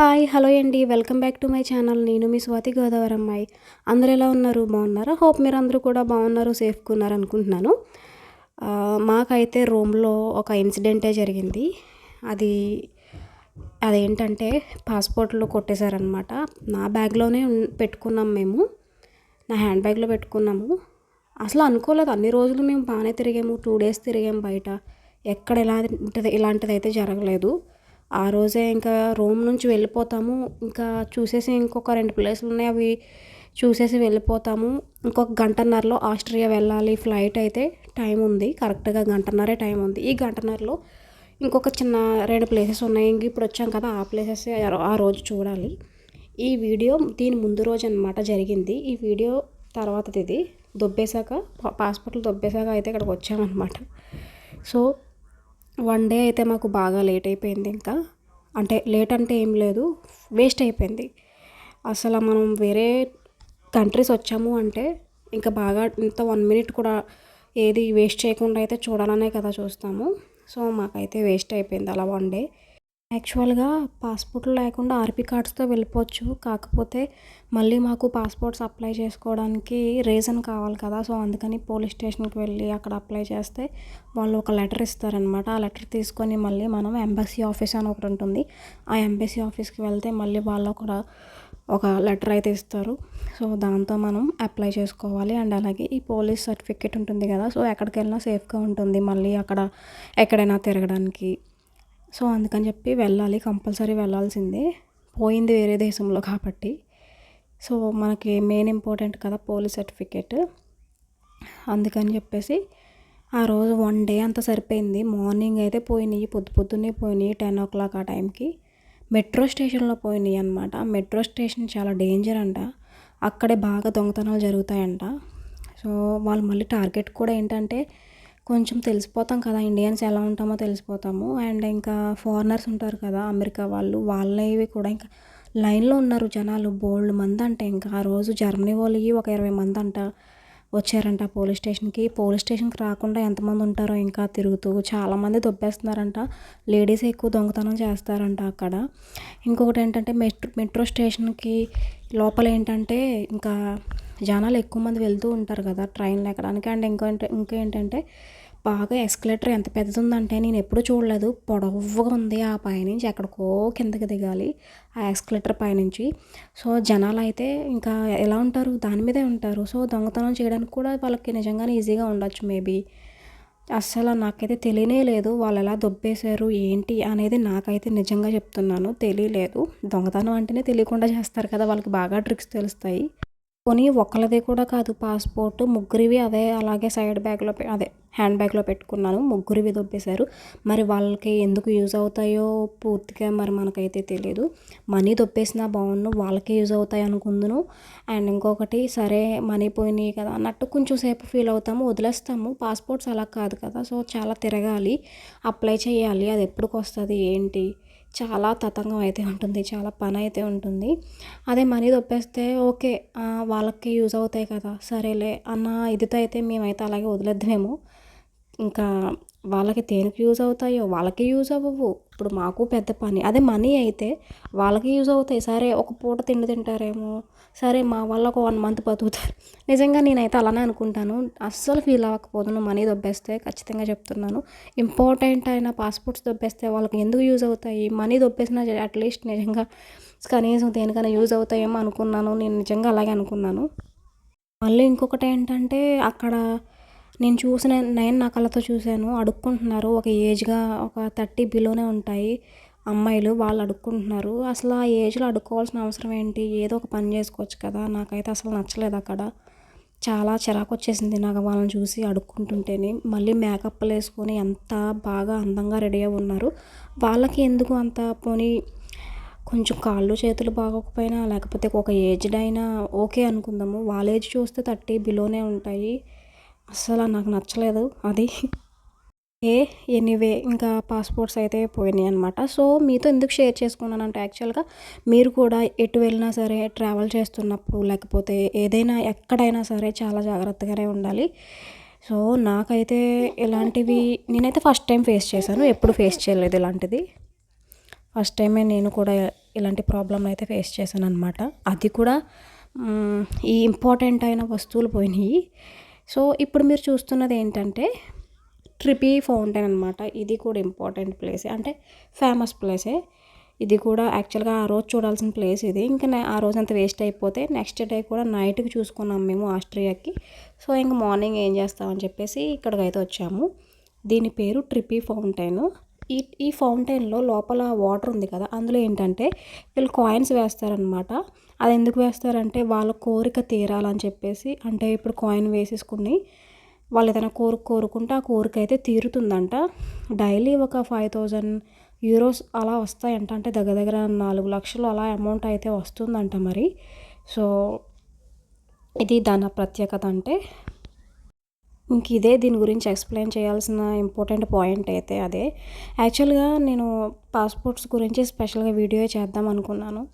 Hi hello అండి. Welcome back to my channel. నేను మీ స్వాతి గోదావరి అమ్మాయి అందరు ఎలా ఉన్నారు? బాగున్నారా? హోప్ మీరు అందరూ కూడా బాగున్నారు సేఫ్గా ఉన్నారు అనుకుంటున్నాను మాకైతే రూమ్లో ఒక ఇన్సిడెంటే జరిగింది. అది అదేంటంటే పాస్పోర్ట్లో కొట్టేశారనమాట నా బ్యాగ్లోనే పెట్టుకున్నాం మేము. నా హ్యాండ్ బ్యాగ్లో పెట్టుకున్నాము. అసలు అనుకోలేదు. అన్ని రోజులు మేము బాగానే తిరిగాము. టూ డేస్ తిరిగాము బయట. ఎక్కడ ఎలాంటిది ఇలాంటిది అయితే జరగలేదు. ఆ రోజే ఇంకా రూమ్ నుంచి వెళ్ళిపోతాము. ఇంకా చూసేసి ఇంకొక రెండు ప్లేసులు ఉన్నాయి. అవి చూసేసి వెళ్ళిపోతాము. ఇంకొక గంటన్నరలో ఆస్ట్రియా వెళ్ళాలి. ఫ్లైట్ అయితే టైం ఉంది. కరెక్ట్గా గంటన్నరే టైం ఉంది. ఈ గంటన్నరలో ఇంకొక చిన్న రెండు ప్లేసెస్ ఉన్నాయి. ఇంక ఇప్పుడు వచ్చాం కదా ఆ ప్లేసెస్ ఆ రోజు చూడాలి. ఈ వీడియో దీని ముందు రోజు అనమాట జరిగింది. ఈ వీడియో తర్వాతది ఇది. దొబ్బేశాక పాస్పోర్ట్లు దొబ్బేశాక అయితే ఇక్కడికి వచ్చామన్నమాట. సో వన్ డే అయితే మాకు బాగా లేట్ అయిపోయింది ఇంకా. అంటే లేట్ అంటే ఏం లేదు వేస్ట్ అయిపోయింది. అసలు మనం వేరే కంట్రీస్ వచ్చాము అంటే ఇంకా బాగా ఇంత వన్ మినిట్ కూడా ఏది వేస్ట్ చేయకుండా అయితే చూడాలనే కదా చూస్తాము. సో మాకైతే వేస్ట్ అయిపోయింది అలా వన్ డే. యాక్చువల్గా పాస్పోర్ట్లు లేకుండా ఆర్పీ కార్డ్స్తో వెళ్ళిపోవచ్చు. కాకపోతే మళ్ళీ మాకు పాస్పోర్ట్స్ అప్లై చేసుకోవడానికి రీజన్ కావాలి కదా. సో అందుకని పోలీస్ స్టేషన్కి వెళ్ళి అక్కడ అప్లై చేస్తే వాళ్ళు ఒక లెటర్ ఇస్తారనమాట. ఆ లెటర్ తీసుకొని మళ్ళీ మనం ఎంబసీ ఆఫీస్ అని ఒకటి ఉంటుంది. ఆ ఎంబసీ ఆఫీస్కి వెళ్తే మళ్ళీ వాళ్ళు కూడా ఒక లెటర్ అయితే ఇస్తారు. సో దాంతో మనం అప్లై చేసుకోవాలి. అండ్ అలాగే ఈ పోలీస్ సర్టిఫికేట్ ఉంటుంది కదా. సో ఎక్కడికి వెళ్ళినా సేఫ్గా ఉంటుంది మళ్ళీ అక్కడ ఎక్కడైనా తిరగడానికి. సో అందుకని చెప్పి వెళ్ళాలి కంపల్సరీ వెళ్ళాల్సిందే. పోయింది వేరే దేశంలో కాబట్టి. సో మనకి మెయిన్ ఇంపార్టెంట్ కదా పోలీస్ సర్టిఫికేట్. అందుకని చెప్పేసి ఆ రోజు వన్ డే అంతా సరిపోయింది. మార్నింగ్ అయితే పోయినాయి పొద్దు పొద్దున్నే పోయినాయి టెన్ ఓ క్లాక్ ఆ టైంకి. మెట్రో స్టేషన్లో పోయినాయి అనమాట మెట్రో స్టేషన్ చాలా డేంజర్ అంట. అక్కడే బాగా దొంగతనాలు జరుగుతాయంట. సో వాళ్ళు మళ్ళీ టార్గెట్ కూడా ఏంటంటే కొంచెం తెలిసిపోతాం కదా ఇండియన్స్ ఎలా ఉంటామో తెలిసిపోతాము. అండ్ ఇంకా ఫారినర్స్ ఉంటారు కదా అమెరికా వాళ్ళు వాళ్ళవి కూడా ఇంకా లైన్లో ఉన్నారు జనాలు. బోల్డ్ మంది అంటే ఇంకా. ఆ రోజు జర్మనీ వాళ్ళు ఒక ఇరవై మంది అంట వచ్చారంట పోలీస్ స్టేషన్కి. పోలీస్ స్టేషన్కి రాకుండా ఎంతమంది ఉంటారో ఇంకా తిరుగుతూ చాలామంది దొబ్బేస్తున్నారంట. లేడీస్ ఎక్కువ దొంగతనం చేస్తారంట అక్కడ. ఇంకొకటి ఏంటంటే మెట్రో మెట్రో స్టేషన్కి లోపల ఏంటంటే ఇంకా జనాలు ఎక్కువ మంది వెళ్తూ ఉంటారు కదా ట్రైన్లు ఎక్కడానికి. అండ్ ఇంకో ఇంకేంటంటే బాగా ఎస్కలేటర్ ఎంత పెద్దది ఉందంటే నేను ఎప్పుడు చూడలేదు. పొడవుగా ఉంది ఆ పైనుంచి ఎక్కడికో కిందకి దిగాలి ఆ ఎస్కలేటర్ పైనుంచి సో జనాలు అయితే ఇంకా ఎలా ఉంటారు? దాని మీదే ఉంటారు. సో దొంగతనం చేయడానికి కూడా వాళ్ళకి నిజంగానే ఈజీగా ఉండొచ్చు మేబీ. అస్సలు నాకైతే తెలియనే లేదు వాళ్ళు ఎలా దొబ్బేశారు ఏంటి అనేది నాకైతే నిజంగా చెప్తున్నాను. తెలియలేదు. దొంగతనం అంటేనే తెలియకుండా చేస్తారు కదా వాళ్ళకి బాగా ట్రిక్స్ తెలుస్తాయి. కొని ఒకళ్ళది కూడా కాదు పాస్పోర్ట్ ముగ్గురివి అదే అలాగే సైడ్ బ్యాగ్లో అదే హ్యాండ్ బ్యాగ్లో పెట్టుకున్నాను ముగ్గురివి దొబ్బేశారు. మరి వాళ్ళకి ఎందుకు యూజ్ అవుతాయో పూర్తిగా మరి మనకైతే తెలియదు మనీ దొబ్బేసినా బాగుండు వాళ్ళకే యూజ్ అవుతాయి అనుకుందును. అండ్ ఇంకొకటి సరే మనీ పోయినాయి కదా అన్నట్టు కొంచెం సేపు ఫీల్ అవుతాము వదిలేస్తాము. పాస్పోర్ట్స్ అలా కాదు కదా సో చాలా తిరగాలి అప్లై చేయాలి. అది ఎప్పటికి వస్తుంది ఏంటి? చాలా తతంగం అయితే ఉంటుంది చాలా పని అయితే ఉంటుంది. అదే మనీ దొప్పేస్తే ఓకే వాళ్ళకి యూజ్ అవుతాయి కదా సరేలే అన్న ఇదితో అయితే మేమైతే అలాగే వదిలేద్దామేమో. ఇంకా వాళ్ళకి దేనికి యూజ్ అవుతాయో వాళ్ళకి యూజ్ అవ్వవు. ఇప్పుడు మాకు పెద్ద పని. అదే మనీ అయితే వాళ్ళకి యూజ్ అవుతాయి. సరే ఒక పూట తిండి తింటారేమో. సరే మా వాళ్ళ ఒక వన్ మంత్ బతుకుతారు. నిజంగా నేనైతే అలానే అనుకుంటాను. అస్సలు ఫీల్ అవ్వకపోదును మనీ దొబ్బేస్తే ఖచ్చితంగా చెప్తున్నాను. ఇంపార్టెంట్ అయిన పాస్పోర్ట్స్ దొబ్బేస్తే వాళ్ళకి ఎందుకు యూజ్ అవుతాయి? మనీ దొబ్బేసినా అట్లీస్ట్ నిజంగా కనీసం దేనికైనా యూజ్ అవుతాయేమో అనుకున్నాను. నేను నిజంగా అలాగే అనుకున్నాను. మళ్ళీ ఇంకొకటి ఏంటంటే అక్కడ నేను చూసిన నేను నా కళ్ళతో చూశాను. అడుక్కుంటున్నారు. ఒక ఏజ్గా ఒక థర్టీ బిలోనే ఉంటాయి అమ్మాయిలు. వాళ్ళు అడుక్కుంటున్నారు. అసలు ఆ ఏజ్లో అడుక్కోవాల్సిన అవసరం ఏంటి? ఏదో ఒక పని చేసుకోవచ్చు కదా. నాకైతే అసలు నచ్చలేదు అక్కడ. చాలా చిరాకు వచ్చేసింది నాకు వాళ్ళని చూసి అడుక్కుంటుంటేనే. మళ్ళీ మేకప్లు వేసుకొని ఎంత బాగా అందంగా రెడీ అయి ఉన్నారు. వాళ్ళకి ఎందుకు అంత? పోనీ కొంచెం కాళ్ళు చేతులు బాగోకపోయినా లేకపోతే ఒక ఏజ్డ్ అయినా ఓకే అనుకుందాము. వాళ్ళ ఏజ్ చూస్తే థర్టీ బిలోనే ఉంటాయి. అస్సలు నాకు నచ్చలేదు అది. ఏ ఎనీవే ఇంకా పాస్పోర్ట్స్ అయితే పోయినాయి అనమాట సో మీతో ఎందుకు షేర్ చేసుకున్నానంటే యాక్చువల్గా మీరు కూడా ఎటు వెళ్ళినా సరే ట్రావెల్ చేస్తున్నప్పుడు లేకపోతే ఏదైనా ఎక్కడైనా సరే చాలా జాగ్రత్తగానే ఉండాలి. సో నాకైతే ఇలాంటివి నేనైతే ఫస్ట్ టైం ఫేస్ చేశాను ఎప్పుడు ఫేస్ చేయలేదు ఇలాంటిది. ఫస్ట్ టైమే నేను కూడా ఇలాంటి ప్రాబ్లం అయితే ఫేస్ చేశాను అనమాట అది కూడా ఈ ఇంపార్టెంట్ అయిన వస్తువులు పోయినాయి. సో ఇప్పుడు మీరు చూస్తున్నది ఏంటంటే ట్రిపీ ఫౌంటైన్ అనమాట ఇది కూడా ఇంపార్టెంట్ ప్లేసే అంటే ఫేమస్ ప్లేసే ఇది కూడా యాక్చువల్గా ఆ రోజు చూడాల్సిన ప్లేస్ ఇది. ఇంకా ఆ రోజు అంత వేస్ట్ అయిపోతే నెక్స్ట్ డే కూడా నైట్కి చూసుకున్నాం మేము ఆస్ట్రియాకి. సో ఇంక మార్నింగ్ ఏం చేస్తామని చెప్పేసి ఇక్కడికి అయితే వచ్చాము. దీని పేరు ట్రిపీ ఫౌంటైన్ ఈ ఈ ఫౌంటైన్లో లోపల వాటర్ ఉంది కదా అందులో ఏంటంటే వీళ్ళు కాయిన్స్ వేస్తారనమాట అది ఎందుకు వేస్తారంటే వాళ్ళ కోరిక తీరాలని చెప్పేసి అంటే ఇప్పుడు కాయిన్ వేసేసుకుని వాళ్ళు ఏదైనా కోరిక కోరుకుంటే ఆ కోరిక అయితే తీరుతుందంట. డైలీ ఒక ఫైవ్ థౌజండ్ యూరోస్ అలా వస్తాయంట అంటే దగ్గర దగ్గర నాలుగు లక్షలు అలా అమౌంట్ అయితే వస్తుందంట మరి. సో ఇది దాని ప్రత్యేకత అంటే ఇంక ఇదే దీని గురించి ఎక్స్ప్లెయిన్ చేయాల్సిన ఇంపార్టెంట్ పాయింట్ అయితే అదే. యాక్చువల్గా నేను పాస్పోర్ట్స్ గురించి స్పెషల్గా వీడియో చేద్దాం అనుకున్నాను.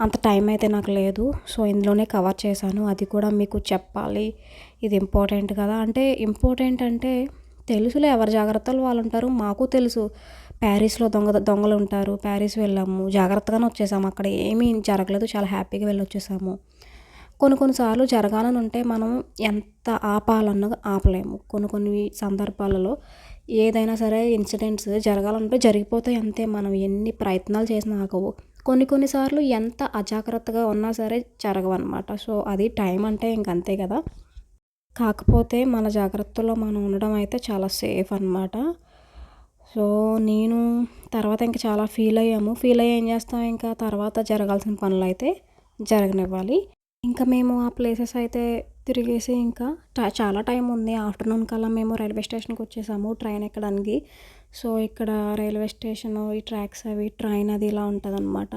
అంత టైం అయితే నాకు లేదు. సో ఇందులోనే కవర్ చేశాను. అది కూడా మీకు చెప్పాలి. ఇది ఇంపార్టెంట్ కదా. అంటే ఇంపార్టెంట్ అంటే తెలుసులే ఎవరి జాగ్రత్తలు వాళ్ళు ఉంటారు. మాకు తెలుసు. ప్యారిస్లో దొంగ దొంగలు ఉంటారు. ప్యారిస్ వెళ్ళాము. జాగ్రత్తగానే వచ్చేసాము. అక్కడ ఏమీ జరగలేదు. చాలా హ్యాపీగా వెళ్ళి వచ్చేసాము కొన్ని కొన్నిసార్లు జరగాలని ఉంటే మనం ఎంత ఆపాలన్నా ఆపలేము. కొన్ని కొన్ని సందర్భాలలో ఏదైనా సరే ఇన్సిడెంట్స్ జరగాలంటే జరిగిపోతాయి అంతే. మనం ఎన్ని ప్రయత్నాలు చేసినా ఆగవు. కొన్ని కొన్నిసార్లు ఎంత అజాగ్రత్తగా ఉన్నా సరే జరగవన్నమాట. సో అది టైం అంటే ఇంక అంతే కదా. కాకపోతే మన జాగ్రత్తలో మనం ఉండడం అయితే చాలా సేఫ్ అన్నమాట. సో నేను తర్వాత ఇంకా చాలా ఫీల్ అయ్యాము. ఫీల్ అయ్యి ఏం చేస్తాం? ఇంకా తర్వాత జరగాల్సిన పనులు అయితే జరగనివ్వాలి. ఇంకా మేము ఆ ప్లేసెస్ అయితే తిరిగేసి ఇంకా చాలా టైం ఉంది. ఆఫ్టర్నూన్ కల్లా మేము రైల్వే స్టేషన్కి వచ్చేసాము ట్రైన్ ఎక్కడానికి. సో ఇక్కడ రైల్వే స్టేషన్ ఈ ట్రాక్స్ అవి ట్రైన్ అది ఇలా ఉంటుందన్నమాట.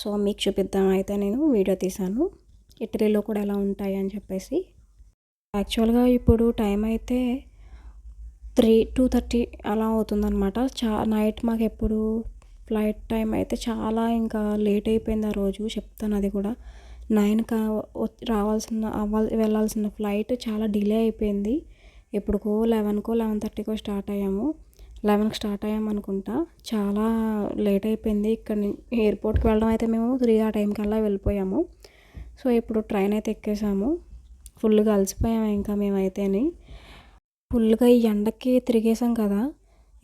సో మీకు చూపిద్దాం అయితే నేను వీడియో తీశాను. ఇటలీలో కూడా ఎలా ఉంటాయి అని చెప్పేసి. యాక్చువల్గా ఇప్పుడు టైం అయితే త్రీ టూ థర్టీ అలా అవుతుందన్నమాట. చా నైట్ మాకు ఎప్పుడు ఫ్లైట్ టైం అయితే చాలా ఇంకా లేట్ అయిపోయింది ఆ రోజు చెప్తాను అది కూడా. నైన్ కా రావాల్సిన అవ్వాలి వెళ్ళాల్సిన ఫ్లైట్ చాలా డిలే అయిపోయింది. ఎప్పుడుకో లెవెన్కో లెవెన్ థర్టీకో స్టార్ట్ అయ్యాము. లెవెన్కి స్టార్ట్ అయ్యాము అనుకుంటా. చాలా లేట్ అయిపోయింది. ఇక్కడ ఎయిర్పోర్ట్కి వెళ్ళడం అయితే మేము త్రీ ఆ టైం కల్లా వెళ్ళిపోయాము. సో ఇప్పుడు ట్రైన్ అయితే ఎక్కేసాము. ఫుల్గా అలసిపోయాము ఇంకా మేమైతేని. ఫుల్గా ఈ ఎండకి తిరిగేసాం కదా.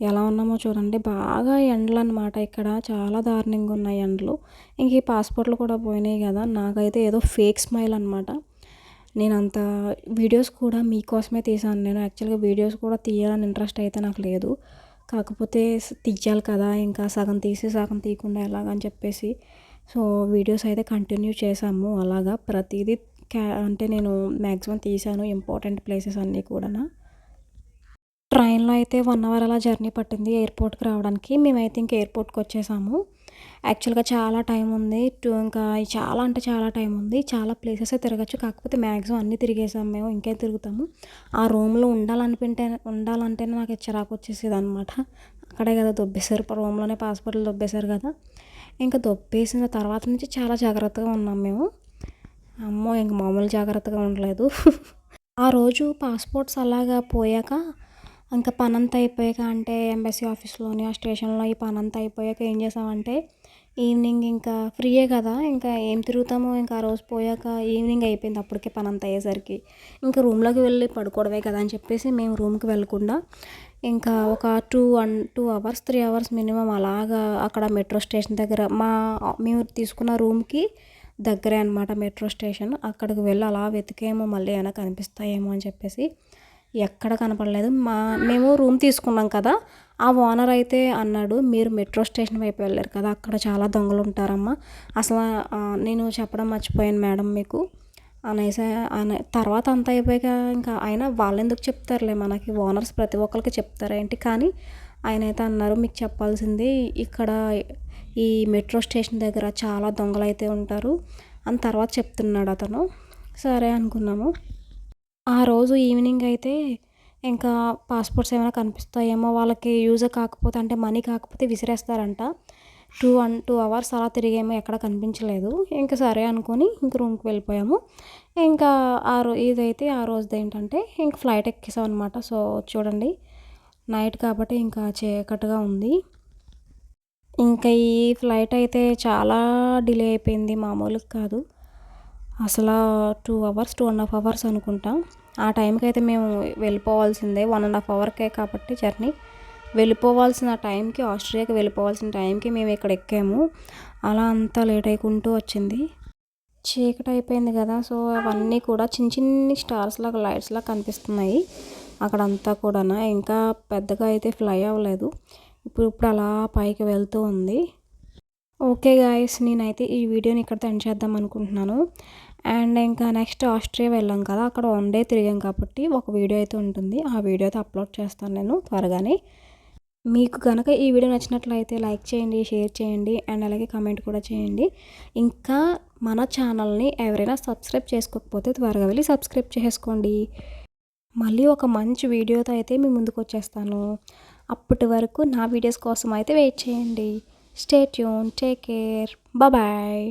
ఎలా ఉన్నామో చూడండి. బాగా ఎండలు అనమాట ఇక్కడ. చాలా దారుణంగా ఉన్నాయి ఎండలు. ఇంక ఈ పాస్పోర్ట్లు కూడా పోయినాయి కదా. నాకైతే ఏదో ఫేక్ స్మైల్ అనమాట నేను అంత వీడియోస్ కూడా మీకోసమే తీసాను. నేను యాక్చువల్గా వీడియోస్ కూడా తీయాలని ఇంట్రెస్ట్ అయితే నాకు లేదు. కాకపోతే తీయాలి కదా. ఇంకా సగం తీసి సగం తీయకుండా ఎలాగని చెప్పేసి. సో వీడియోస్ అయితే కంటిన్యూ చేసాము అలాగా ప్రతిదీ క్యా అంటే నేను మ్యాక్సిమం తీసాను ఇంపార్టెంట్ ప్లేసెస్ అన్నీ కూడా ట్రైన్లో అయితే వన్ అవర్ అలా జర్నీ పట్టింది ఎయిర్పోర్ట్కి రావడానికి. మేమైతే ఇంకా ఎయిర్పోర్ట్కి వచ్చేసాము. యాక్చువల్గా చాలా టైం ఉంది. టూ ఇంకా చాలా అంటే చాలా టైం ఉంది. చాలా ప్లేసెస్ తిరగచ్చు. కాకపోతే మ్యాక్సిమం అన్నీ తిరిగేసాము మేము. ఇంకే తిరుగుతాము. ఆ రూమ్లో ఉండాలనిపింటే ఉండాలంటేనే నాకు చిరాకు వచ్చేసేది అనమాట అక్కడే కదా దొబ్బేశారు. రూమ్లోనే పాస్పోర్ట్లు దొబ్బేశారు కదా. ఇంకా దొబ్బేసిన తర్వాత నుంచి చాలా జాగ్రత్తగా ఉన్నాం మేము. అమ్మో! ఇంక మామూలు జాగ్రత్తగా ఉండలేదు. ఆ రోజు పాస్పోర్ట్స్ అలాగా పోయాక ఇంకా పని అంతా అయిపోయాక అంటే ఎంబసీ ఆఫీస్లోని ఆ స్టేషన్లో ఈ పని అంతా అయిపోయాక ఏం చేసామంటే ఈవినింగ్ ఇంకా ఫ్రీయే కదా ఇంకా ఏం తిరుగుతామో ఇంకా ఆ రోజు పోయాక ఈవినింగ్ అయిపోయింది అప్పటికే పని అంతా అయ్యేసరికి. ఇంకా రూమ్లోకి వెళ్ళి పడుకోవడమే కదా అని చెప్పేసి మేము రూమ్కి వెళ్ళకుండా ఇంకా ఒక two one two hours three hours minimum అలాగా అక్కడ మెట్రో స్టేషన్ దగ్గర మా మేము తీసుకున్న రూమ్కి దగ్గరే అనమాట మెట్రో స్టేషన్. అక్కడికి వెళ్ళి అలా వెతికేమో మళ్ళీ ఏమైనా కనిపిస్తాయేమో అని చెప్పేసి ఎక్కడ కనపడలేదు. మా మేము రూమ్ తీసుకున్నాం కదా ఆ ఓనర్ అయితే అన్నాడు మీరు మెట్రో స్టేషన్ వైపు వెళ్ళారు కదా అక్కడ చాలా దొంగలు ఉంటారమ్మా. అసలు నేను చెప్పడం మర్చిపోయాను మేడం మీకు. అనేసి అనే తర్వాత అంత అయిపోయాక ఇంకా ఆయన వాళ్ళు ఎందుకు చెప్తారులే మనకి ఓనర్స్ ప్రతి ఒక్కరికి చెప్తారేంటి కానీ ఆయన అయితే అన్నారు మీకు చెప్పాల్సింది ఇక్కడ ఈ మెట్రో స్టేషన్ దగ్గర చాలా దొంగలు అయితే ఉంటారు. అని తర్వాత చెప్తున్నాడు అతను. సరే అనుకున్నాము. ఆ రోజు ఈవినింగ్ అయితే ఇంకా పాస్పోర్ట్స్ ఏమైనా కనిపిస్తాయేమో వాళ్ళకి యూజ్ కాకపోతే అంటే మనీ కాకపోతే విసిరేస్తారంట. టూ వన్ టూ అవర్స్ అలా తిరిగేమో ఎక్కడ కనిపించలేదు. ఇంకా సరే అనుకొని ఇంక రూమ్కి వెళ్ళిపోయాము. ఇంకా ఆ రో ఇదైతే ఆ రోజుది ఏంటంటే ఇంక ఫ్లైట్ ఎక్కేసాం అనమాట సో చూడండి నైట్ కాబట్టి ఇంకా చీకటిగా ఉంది. ఇంకా ఈ ఫ్లైట్ అయితే చాలా డిలే అయిపోయింది మామూలుగా కాదు. అసలు two hours two and half hours అనుకుంటా. ఆ టైంకి అయితే మేము వెళ్ళిపోవాల్సిందే వన్ అండ్ హాఫ్ అవర్కే కాబట్టి జర్నీ. వెళ్ళిపోవాల్సిన టైంకి ఆస్ట్రేలియాకి వెళ్ళిపోవాల్సిన టైంకి మేము ఇక్కడ ఎక్కాము. అలా అంతా లేట్ అయికుంటూ వచ్చింది. చీకటి అయిపోయింది కదా సో అవన్నీ కూడా చిన్న చిన్ని స్టార్స్ లాగా లైట్స్ లాగా కనిపిస్తున్నాయి అక్కడంతా కూడా ఇంకా పెద్దగా అయితే ఫ్లై అవ్వలేదు. ఇప్పుడు ఇప్పుడు అలా పైకి వెళ్తూ ఉంది. ఓకే గాయస్ నేనైతే ఈ వీడియోని ఇక్కడ ఎండ్ చేద్దాం అనుకుంటున్నాను. అండ్ ఇంకా నెక్స్ట్ ఆస్ట్రియా వెళ్ళాం కదా అక్కడ వన్ డే తిరిగాం కాబట్టి ఒక వీడియో అయితే ఉంటుంది. ఆ వీడియో అయితే అప్లోడ్ చేస్తాను నేను త్వరగానే. మీకు కనుక ఈ వీడియో నచ్చినట్లయితే లైక్ చేయండి షేర్ చేయండి అండ్ అలాగే కమెంట్ కూడా చేయండి. ఇంకా మన ఛానల్ని ఎవరైనా సబ్స్క్రైబ్ చేసుకోకపోతే త్వరగా వెళ్ళి సబ్స్క్రైబ్ చేసుకోండి. మళ్ళీ ఒక మంచి వీడియోతో అయితే మీ ముందుకు వచ్చేస్తాను. అప్పటి వరకు నా వీడియోస్ కోసం అయితే వెయిట్ చేయండి. Stay tune take care bye